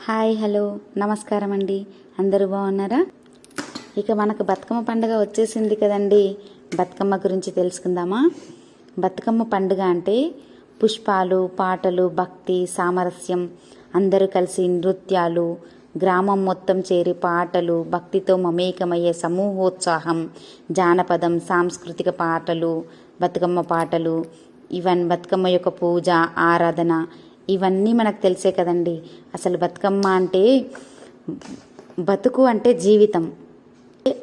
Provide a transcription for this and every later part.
Hi hello. నమస్కారం అండి. అందరూ బాగున్నారా? ఇక మనకు బతుకమ్మ పండుగ వచ్చేసింది కదండి. బతుకమ్మ గురించి తెలుసుకుందామా? బతుకమ్మ పండుగ అంటే పుష్పాలు పాటలు భక్తి సామరస్యం. అందరూ కలిసి నృత్యాలు గ్రామం మొత్తం చేరి పాటలు భక్తితో మమేకమయ్యే సమూహోత్సాహం జానపదం సాంస్కృతిక పాటలు బతుకమ్మ పాటలు ఇవన్ బతుకమ్మ యొక్క పూజ ఆరాధన ఇవన్నీ మనకు తెలిసే కదండి. అసలు బతుకమ్మ అంటే బతుకు అంటే జీవితం.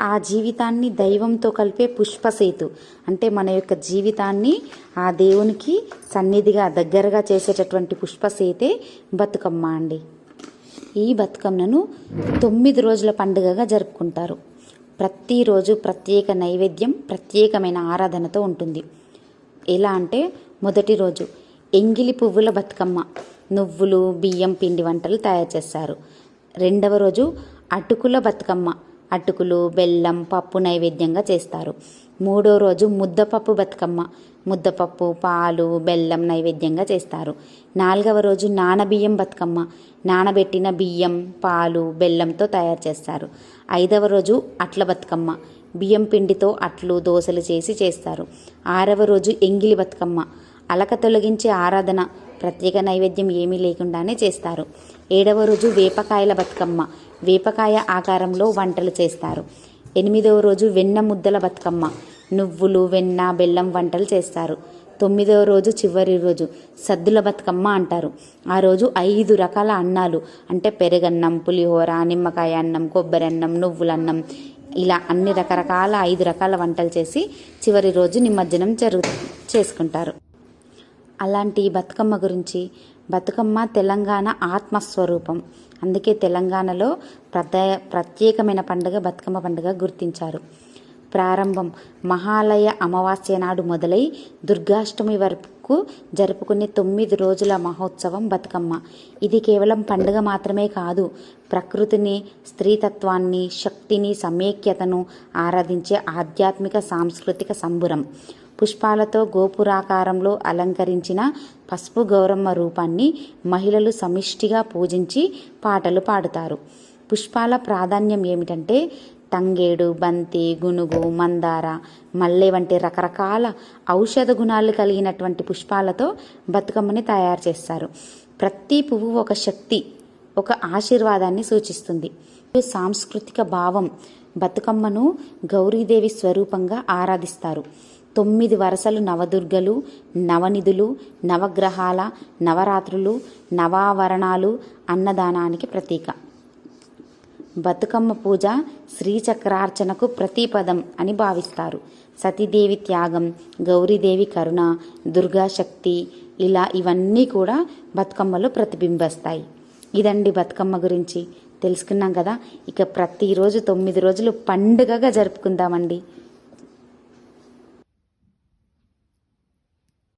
ఆ జీవితాన్ని దైవంతో కలిపే పుష్పసేతు. అంటే మన యొక్క జీవితాన్ని ఆ దేవునికి సన్నిధిగా దగ్గరగా చేసేటటువంటి పుష్పసేతే బతుకమ్మ అండి. ఈ బతుకమ్మను తొమ్మిది రోజుల పండుగగా జరుపుకుంటారు. ప్రతిరోజు ప్రత్యేక నైవేద్యం ప్రత్యేకమైన ఆరాధనతో ఉంటుంది. ఎలా అంటే మొదటి రోజు ఎంగిలి పువ్వుల బతుకమ్మ. నువ్వులు బియ్యం పిండి వంటలు తయారు చేస్తారు. రెండవ రోజు అటుకుల బతుకమ్మ. అటుకులు బెల్లం పప్పు నైవేద్యంగా చేస్తారు. మూడో రోజు ముద్దపప్పు బతుకమ్మ. ముద్దపప్పు పాలు బెల్లం నైవేద్యంగా చేస్తారు. నాలుగవ రోజు నానబియ్యం బతుకమ్మ. నానబెట్టిన బియ్యం పాలు బెల్లంతో తయారు చేస్తారు. ఐదవ రోజు అట్ల బతుకమ్మ. బియ్యం పిండితో అట్లు దోశలు చేసి చేస్తారు. ఆరవ రోజు ఎంగిలి బతుకమ్మ. అలక తొలగించే ఆరాధన ప్రత్యేక నైవేద్యం ఏమీ లేకుండానే చేస్తారు. ఏడవ రోజు వేపకాయల బతుకమ్మ. వేపకాయ ఆకారంలో వంటలు చేస్తారు. ఎనిమిదవ రోజు వెన్న ముద్దల బతుకమ్మ. నువ్వులు వెన్న బెల్లం వంటలు చేస్తారు. తొమ్మిదవ రోజు చివరి రోజు సద్దుల బతుకమ్మ అంటారు. ఆ రోజు ఐదు రకాల అన్నాలు అంటే పెరుగన్నం పులిహోర నిమ్మకాయ అన్నం కొబ్బరి అన్నం నువ్వులన్నం ఇలా అన్ని రకరకాల ఐదు రకాల వంటలు చేసి చివరి రోజు నిమజ్జనం జరుగు చేసుకుంటారు. అలాంటి బతుకమ్మ గురించి. బతుకమ్మ తెలంగాణ ఆత్మస్వరూపం. అందుకే తెలంగాణలో ప్రత్యే ప్రత్యేకమైన పండుగ బతుకమ్మ పండుగ గుర్తించారు. ప్రారంభం మహాలయ అమావాస్య నాడు మొదలై దుర్గాష్టమి వరకు జరుపుకునే తొమ్మిది రోజుల మహోత్సవం బతుకమ్మ. ఇది కేవలం పండుగ మాత్రమే కాదు ప్రకృతిని స్త్రీతత్వాన్ని శక్తిని సమైక్యతను ఆరాధించే ఆధ్యాత్మిక సాంస్కృతిక సంబురం. పుష్పాలతో గోపురాకారంలో అలంకరించిన పసుపు గౌరమ్మ రూపాన్ని మహిళలు సమిష్టిగా పూజించి పాటలు పాడుతారు. పుష్పాల ప్రాధాన్యం ఏమిటంటే తంగేడు బంతి గునుగు మందార మల్లె వంటి రకరకాల ఔషధ గుణాలు కలిగినటువంటి పుష్పాలతో బతుకమ్మని తయారు చేస్తారు. ప్రతి పువ్వు ఒక శక్తి ఒక ఆశీర్వాదాన్ని సూచిస్తుంది. సాంస్కృతిక భావం బతుకమ్మను గౌరీదేవి స్వరూపంగా ఆరాధిస్తారు. తొమ్మిది వరసలు నవదుర్గలు నవనిధులు నవగ్రహాల నవరాత్రులు నవావరణాలు అన్నదానానికి ప్రతీక. బతుకమ్మ పూజ శ్రీచక్రార్చనకు ప్రతిపదం అని భావిస్తారు. సతీదేవి త్యాగం గౌరీదేవి కరుణ దుర్గాశక్తి ఇలా ఇవన్నీ కూడా బతుకమ్మలో ప్రతిబింబిస్తాయి. ఇదండి బతుకమ్మ గురించి. తెలుసుకున్నాం కదా ఇక ప్రతిరోజు తొమ్మిది రోజులు పండుగగా జరుపుకుందామండి.